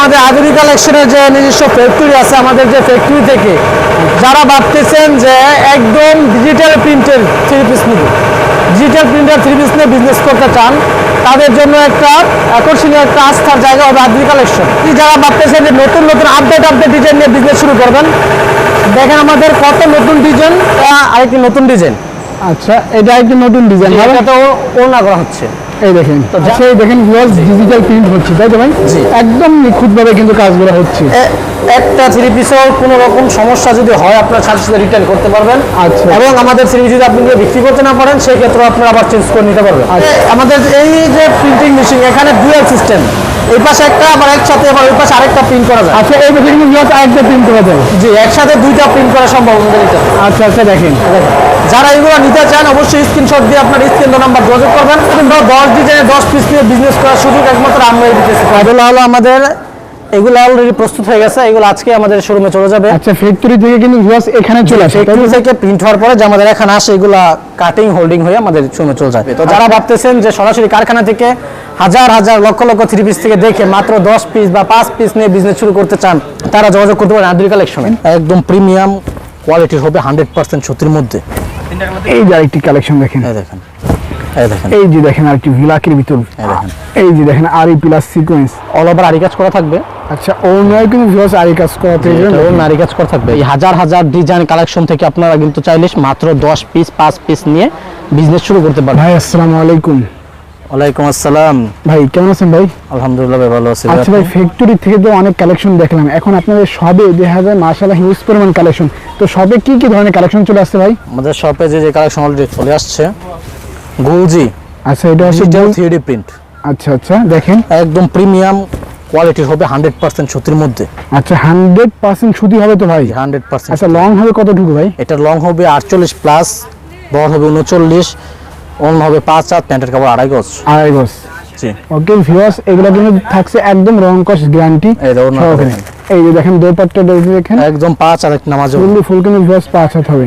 আমাদের আধুনিক কালেকশনের যে নিজস্ব ফ্যাক্টরি আছে আমাদের যে ফ্যাক্টরি থেকে যারা ভাবতেছেন যে একদম ডিজিটাল প্রিন্টের থ্রি পিস নিবে ডিজিটাল প্রিন্টার থ্রি পিস নিয়ে বিজনেস করতে চান তাদের জন্য একটা আকর্ষণীয় একটা আস্থার জায়গা হবে আধুনিক কালেকশন। যারা ভাবতেছেন যে নতুন নতুন আপডেট আপডেট ডিজাইন নিয়ে বিজনেস শুরু করবেন দেখেন আমাদের কত নতুন ডিজাইন আরেকটি নতুন ডিজাইন আচ্ছা এটা একটি নতুন ডিজাইন এটা তো ওনা করা হচ্ছে। এই দেখেন। আচ্ছা দেখেন ডিজিটাল প্রিন্ট হচ্ছে তাই তো ভাই। একদম নিখুঁতভাবে কিন্তু কাজগুলো হচ্ছে। একটা থ্রি পিসের কোনো রকম সমস্যা যদি হয় আপনার সাথে সাথে রিটার্ন করতে পারবেন। আচ্ছা। এবং আমাদের থ্রি যদি আপনি বিক্রি করতে না পারেন সেই ক্ষেত্রে আপনারা আবার চেঞ্জ করে নিতে পারবেন। আচ্ছা। আমাদের এই যে প্রিন্টিং মেশিন এখানে ডুয়াল সিস্টেম এই পাশে একটা আবার একসাথে আবার ওই পাশে আরেকটা প্রিন্ট করা যায়। আচ্ছা এই দেখেন ভিউয়ার্স আরেকটা প্রিন্ট করা যাবে জি একসাথে দুইটা প্রিন্ট করা সম্ভব আমাদের এটা। আচ্ছা আচ্ছা দেখেন। যারা এগুলো নিতে চান অবশ্যই স্ক্রিনশট দিয়ে আপনার স্ক্রিন নাম্বার যোগাযোগ করবেন। কিংবা দশ ডিজাইনে দশ পিস নিয়ে বিজনেস করার সুযোগ একমাত্র আমরা দিতেছি এগুলো হলো আমাদের এগুলো অলরেডি প্রস্তুত হয়ে গেছে এগুলো আজকে আমাদের শোরুমে চলে যাবে। আচ্ছা ফ্যাক্টরি থেকে কিন্তু ভিউয়ার্স এখানে চলে আসে ফ্যাক্টরি থেকে প্রিন্ট হওয়ার পরে যে আমাদের এখানে আসে এগুলা কাটিং হোল্ডিং হয়ে আমাদের শোরুমে চলে যাবে তো? যারা ভাবতেছেন যে সরাসরি কারখানা থেকে হাজার হাজার লক্ষ লক্ষ থ্রি পিস থেকে দেখে মাত্র দশ পিস বা পাঁচ পিস নিয়ে বিজনেস শুরু করতে চান তারা যোগাযোগ করতে পারেন আদুরি কালেকশনে একদম প্রিমিয়াম কোয়ালিটির হবে হান্ড্রেড পার্সেন্ট সত্যির মধ্যে। এই যে আরেকটি কালেকশন দেখেন। এই দেখেন। এই যে দেখেন আরেকটি ভিলাকের ভিতর। এই যে দেখেন আর E plus sequence all over aari কাজ করা থাকবে। আচ্ছা অন্যায় কিন্তু ভিউয়ার্স আর ই কাজ করা কাজ থাকবে। এই হাজার হাজার ডিজাইন কালেকশন থেকে আপনারা কিন্তু চাইলে মাত্র দশ পিস পাঁচ পিস নিয়ে বিজনেস শুরু করতে পারবেন। ভাই আসসালামু আলাইকুম। ওয়ালাইকুম আসসালাম। ভাই কেমন আছেন ভাই? আলহামদুলিল্লাহ ভাই ভালো আছি। আচ্ছা ভাই ফ্যাক্টরি থেকে তো অনেক কালেকশন দেখলাম। এখন আপনাদের সবে দেখা যায় মাশাআল্লাহ হিউজ পরিমাণ কালেকশন তো সবে কি কি ধরনের কালেকশন চলে আসছে ভাই? আমাদের শপে যে যে কালেকশন অলরেডি চলে আসছে গুলজি আচ্ছা এটা হচ্ছে ডিজিটাল গোল- প্রিন্ট আচ্ছা আচ্ছা দেখেন। একদম প্রিমিয়াম কোয়ালিটির হবে হান্ড্রেড পার্সেন্ট সত্যির মধ্যে। আচ্ছা হান্ড্রেড পার্সেন্ট সুতি হবে তো ভাই? হান্ড্রেড পার্সেন্ট আচ্ছা লং হবে কতটুকু ভাই? এটা লং হবে আটচল্লিশ প্লাস বড় হবে উনচল্লিশ অন্য হবে পাঁচ হাত প্যান্টের কাপড় আড়াই গজ। আড়াই গজ। ওকে ভিউয়ার্স এগুলো কিন্তু থাকছে একদম রং কস গ্যারান্টি এই এই যে দেখেন দোপাট্টা দেখেন। একদম পাঁচ আর এক নামাজও ফুললি ফুল কিন্তু ভিউয়ার্স পাঁচ হাত হবে।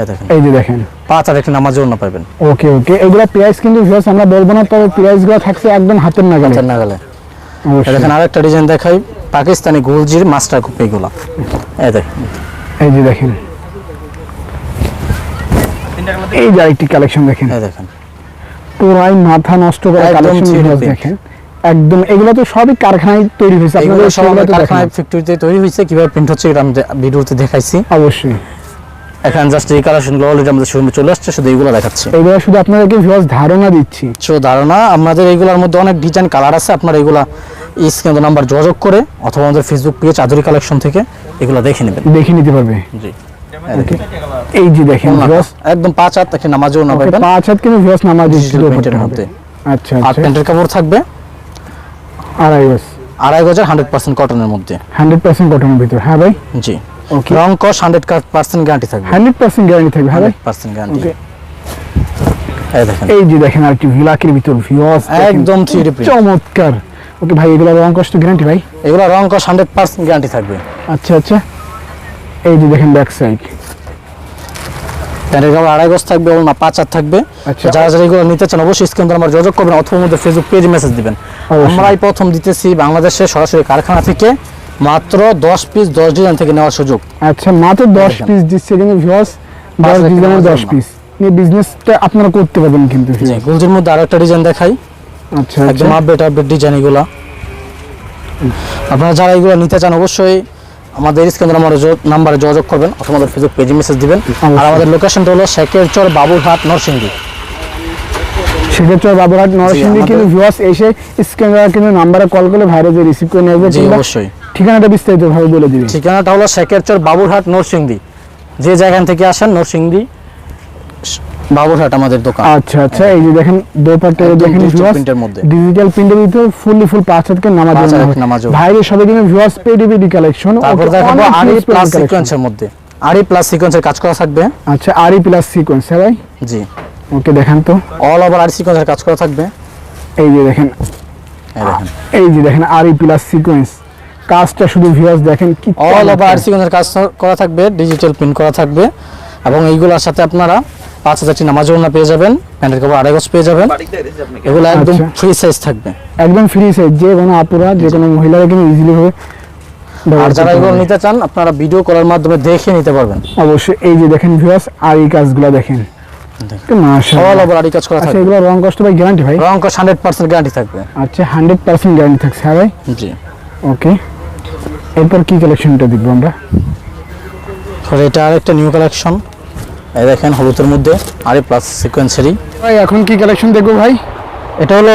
এই দেখেন। যে দেখেন। পাঁচ আর এক নামাজও না পাবেন। ওকে ওকে এগুলো প্রাইস কিন্তু ভিউয়ার্স আমরা বলব না তবে প্রাইসগুলো থাকছে একদম হাতের নাগালে। নাগালে। দেখেন আরেকটা ডিজাইন দেখাই পাকিস্তানি গুলজির মাস্টার কপি এগুলো এই দেখেন এই যে দেখেন। এই যে আরেকটি কালেকশন দেখেন। এই দেখেন। পুরাই মাথা নষ্ট করা কালেকশন দেখেন। একদম এগুলো তো সবই কারখানায় তৈরি হয়েছে। আপনাদের সব কারখানায় ফ্যাক্টরিতে তৈরি হয়েছে। কীভাবে প্রিন্ট হচ্ছে এটা আমি ভিডিওতে দেখাইছি। অবশ্যই। এখন জাস্ট এই কালেকশনগুলো অলরেডি আমাদের শোরুমে চলে আসছে শুধু এইগুলো দেখাচ্ছি। এগুলো শুধু আপনাদেরকে ভিউয়ার্স ধারণা দিচ্ছি? সো ধারণা আমাদের এইগুলোর মধ্যে অনেক ডিজাইন কালার আছে আপনারা এগুলা স্ক্রিন নাম্বার যোগাযোগ করে অথবা আমাদের ফেসবুক পেজ আদুরি কালেকশন থেকে এগুলো দেখে নেবেন। দেখে নিতে পারবে। জি। এই যে দেখেন ভিউয়ার্স একদম পাঁচ হাত একটা নামাজও না পাবেন পাঁচ হাত কিন্তু ভিউয়ার্স নামাজ দিচ্ছিল প্রিন্টের মধ্যে। আচ্ছা আর আচ্ছা। প্যান্টের কাপড় থাকবে আড়াই গজ। আড়াই গজের হান্ড্রেড পার্সেন্ট কটনের মধ্যে। হান্ড্রেড পার্সেন্ট কটনের ভিতর। হ্যাঁ ভাই? জি। রং কস হান্ড্রেড পার্সেন্ট গ্যারান্টি থাকবে। হান্ড্রেড পার্সেন্ট গ্যারান্টি থাকবে ভাই? হান্ড্রেড পার্সেন্ট গ্যারান্টি ওকে এই যে দেখেন আর কি ভিলাকের ভিতর ভিউয়ার্স একদম 3D print। চমৎকার। ওকে ভাই এগুলো রং কষ্ট গ্যারান্টি ভাই? এগুলো রং কস হান্ড্রেড পার্সেন্ট গ্যারান্টি থাকবে। আচ্ছা আচ্ছা। এই যে দেখেন ব্যাক সাইড প্যান্টের কাপড় আড়াই গজ থাকবে না থাকবে। আচ্ছা। যারা যারা এগুলো নিতে চান অবশ্যই স্ক্রিন আমার যোগাযোগ করবেন অথবা আমাদের ফেসবুক পেজে মেসেজ দিবেন। আমরাই প্রথম দিতেছি বাংলাদেশে সরাসরি কারখানা থেকে। মাত্র দশ পিস দশ ডিজাইন থেকে নেওয়ার সুযোগ। আচ্ছা মাত্র দশ দেখেন। পিস দিচ্ছে কিন্তু ভিউয়ার্স পাঁচ দশ লাখ ডিজাইনের টাকা দশ জন্য। পিস নিয়ে বিজনেসটা আপনারা করতে পারবেন কিন্তু জি। গুলজির মধ্যে আরও একটা ডিজাইন দেখাই। আচ্ছা একদম আপডেট আপডেট ডিজাইন এগুলা। আপনারা যারা এগুলো নিতে চান অবশ্যই আমাদের স্ক্রিন নাম্বারে যোগাযোগ করবেন অথবা আমাদের ফেসবুক পেজে মেসেজ দিবেন। আর আমাদের লোকেশনটা হলো শেখের চর বাবুরহাট নরসিংদী। সেক্ষেত্রে বাবুরহাট নরসিংদী কিন্তু ভিউয়ার্স এসে স্ক্যানার কিন্তু নাম্বারে কল করলে ভাইরে যে রিসিভ করে নেবে জি অবশ্যই। ঠিকানাটা বিস্তারিত ভাবে বলে দিবেন ঠিকানাটা হলো চর বাবুরহাট নরসিংদী। যে জায়গান থেকে আসেন নরসিংদী বাবুরহাট আমাদের দোকান। আচ্ছা আচ্ছা এই যে দেখেন দোপাট্টা দেখেন এর মধ্যে। ডিজিটাল প্রিন্টের ভিতরে ফুললি ফুল পাঁচ হাতকে নামাজ। নামাজ ভাইরে সবাই কিন্তু ভিউয়ার্স পেডিবিডি কালেকশন তারপর দেখাবো আরি প্লাস সিকোয়েন্সের মধ্যে। আরি প্লাস সিকোয়েন্সের কাজ করা থাকবে। আচ্ছা আরি প্লাস সিকোয়েন্স ভাই? জি। ওকে দেখেন তো। অল ওভার আরি সিকোয়েন্সের কাজ করা থাকবে। এই যে দেখেন। এই এই যে দেখেন আরি প্লাস সিকোয়েন্স কাজটা শুধু ভিউয়ার্স দেখেন কি অল ওভার আর সিকোয়েন্সের কাজ করা থাকবে ডিজিটাল প্রিন্ট করা থাকবে এবং এইগুলোর সাথে আপনারা পাঁচ হাজার হাজারটি নামাজ ওড়না পেয়ে যাবেন প্যান্টের কাপড় আড়াই গজ পেয়ে যাবেন। এগুলো একদম আচ্ছা। ফ্রি সাইজ থাকবে। একদম ফ্রি সাইজ যে কোনো আপুরা যে কোনো মহিলারা কিন্তু ইজিলি ভাবে আর যারা এগুলো নিতে চান আপনারা ভিডিও কলের মাধ্যমে দেখে নিতে পারবেন। অবশ্যই এই যে দেখেন ভিউয়ার্স আর এই কাজগুলো দেখেন। আড়ি কাজ করা আচ্ছা থাকবে। এগুলো রং কষ্ট ভাই গ্যারান্টি ভাই? রং পার্সেন্ট গ্যারান্টি থাকবে। আচ্ছা গ্যারান্টি থাকছে হ্যাঁ ভাই? জি। ওকে। এরপর কি কালেকশনটা দেখব আমরা? তো এটা আরেকটা নিউ কালেকশন এই দেখেন হলুদের মধ্যে আরে প্লাস সিকোয়েন্সারি ভাই এখন কি কালেকশন দেখব ভাই? এটা হলো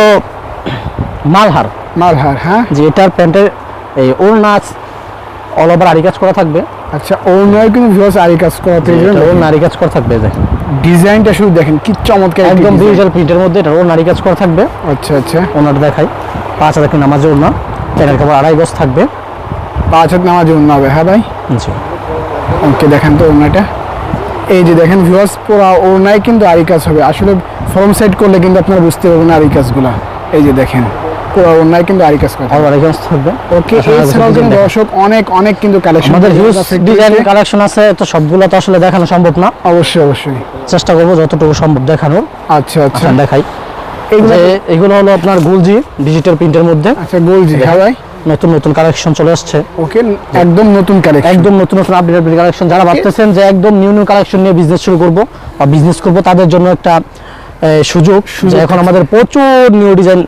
মালহার। মালহার হ্যাঁ? যে এটার প্যান্টের এই ওর নাচ অল ওভার আড়ি কাজ করা থাকবে। আচ্ছা ওর নয় কিন্তু ভিউয়ার্স আর কাজ করা পেয়ে এটা ওর কাজ করা থাকবে দেখেন। ডিজাইনটা শুধু দেখেন কি চমৎকার একদম ডিজিটাল প্রিন্টের মধ্যে এটা ওর নারী কাজ করা থাকবে। আচ্ছা আচ্ছা। ওনার দেখাই। পাঁচ হাজার কি নামাজের ওনা প্যান্টের কাপড় আড়াই গজ থাকবে। পাঁচ হাত নামাজ অন্য হবে হ্যাঁ ভাই? জি। ওকে দেখেন তো ওড়নাটা। এই যে দেখেন ভিউয়ার্স পুরো ওড়নায় কিন্তু আরি কাজ হবে। আসলে ফর্ম সেট করলে কিন্তু আপনারা বুঝতে পারবেন আরি কাজগুলা। এই যে দেখেন। ওড়নায় কিন্তু আরি কাজ ওকে এছাড়াও কিন্তু দর্শক অনেক অনেক কিন্তু কালেকশন আমাদের হিউজ ডিজাইন কালেকশন আছে তো সবগুলো তো আসলে দেখানো সম্ভব না। অবশ্যই অবশ্যই। চেষ্টা করব যতটুকু সম্ভব দেখানোর। আচ্ছা আচ্ছা। আচ্ছা দেখাই। এগুলো হলো আপনার গুলজি ডিজিটাল প্রিন্টের মধ্যে। আচ্ছা গোলজি হ্যাঁ ভাই নতুন নতুন কালেকশন চলে আসছে। ওকে একদম নতুন কালেকশন একদম নতুন নতুন আপডেট কালেকশন যারা ভাবতেছেন যে একদম নিউ নিউ কালেকশন নিয়ে বিজনেস শুরু করব বা বিজনেস করব তাদের জন্য একটা সুযোগ এখন আমাদের প্রচুর নিউ ডিজাইন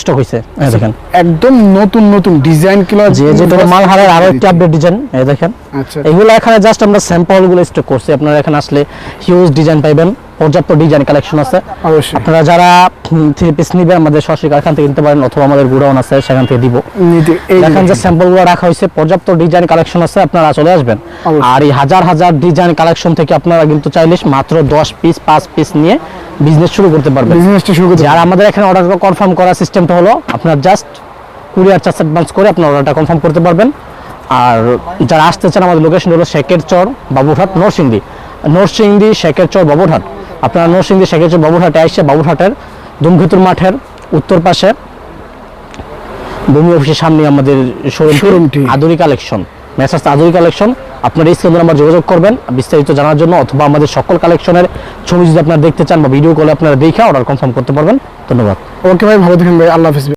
স্টক হয়েছে দেখেন। একদম নতুন নতুন ডিজাইন কিলো যে যেটা মালহারের আরও একটি আপডেট ডিজাইন এই দেখেন। আচ্ছা। এগুলো এখানে জাস্ট আমরা স্যাম্পলগুলো স্টক করছি। আপনারা এখানে আসলে হিউজ ডিজাইন পাইবেন। পর্যাপ্ত ডিজাইন কালেকশন আছে। অবশ্যই। আপনারা যারা থ্রি পিস নিবেন আমাদের সরাসরি কারখানা থেকে কিনতে পারেন অথবা আমাদের গুডাউন আছে সেখান থেকে দিব। নিতে যে দেখেন যে দেখেন। স্যাম্পলগুলো রাখা হয়েছে পর্যাপ্ত ডিজাইন কালেকশন আছে আপনারা চলে আসবেন। আর এই হাজার হাজার ডিজাইন কালেকশন থেকে আপনারা কিন্তু চাইলে মাত্র দশ পিস পাঁচ পিস নিয়ে বিজনেস শুরু করতে পারবেন। বিজনেসটা শুরু করতে যারা আমাদের এখানে অর্ডার কনফার্ম করার সিস্টেমটা হলো আপনার জাস্ট কুরিয়ার চার্জ অ্যাডভান্স করে আপনার অর্ডারটা কনফার্ম করতে পারবেন। আর যারা আসতে চান আমাদের লোকেশন হলো শেখের চর বাবুরহাট নরসিংদী নরসিংদী শেখের চর বাবুরহাট আপনারা নরসিংদী চর বাবুরহাটে আসছে বাবুরহাটের ধূমকেতুর মাঠের উত্তর পাশে ভূমি অফিসের সামনে আমাদের শোরুমটি শোরুমটি। Aduri collection messrs Aduri collection. আপনার এই স্ক্রিনে নাম্বার যোগাযোগ করবেন বিস্তারিত জানার জন্য অথবা আমাদের সকল কালেকশনের ছবি যদি আপনারা দেখতে চান বা ভিডিও কলে আপনারা দেখে অর্ডার কনফার্ম করতে পারবেন। ধন্যবাদ। ওকে ভাই ভালো থাকেন ভাই আল্লাহ হাফিজ।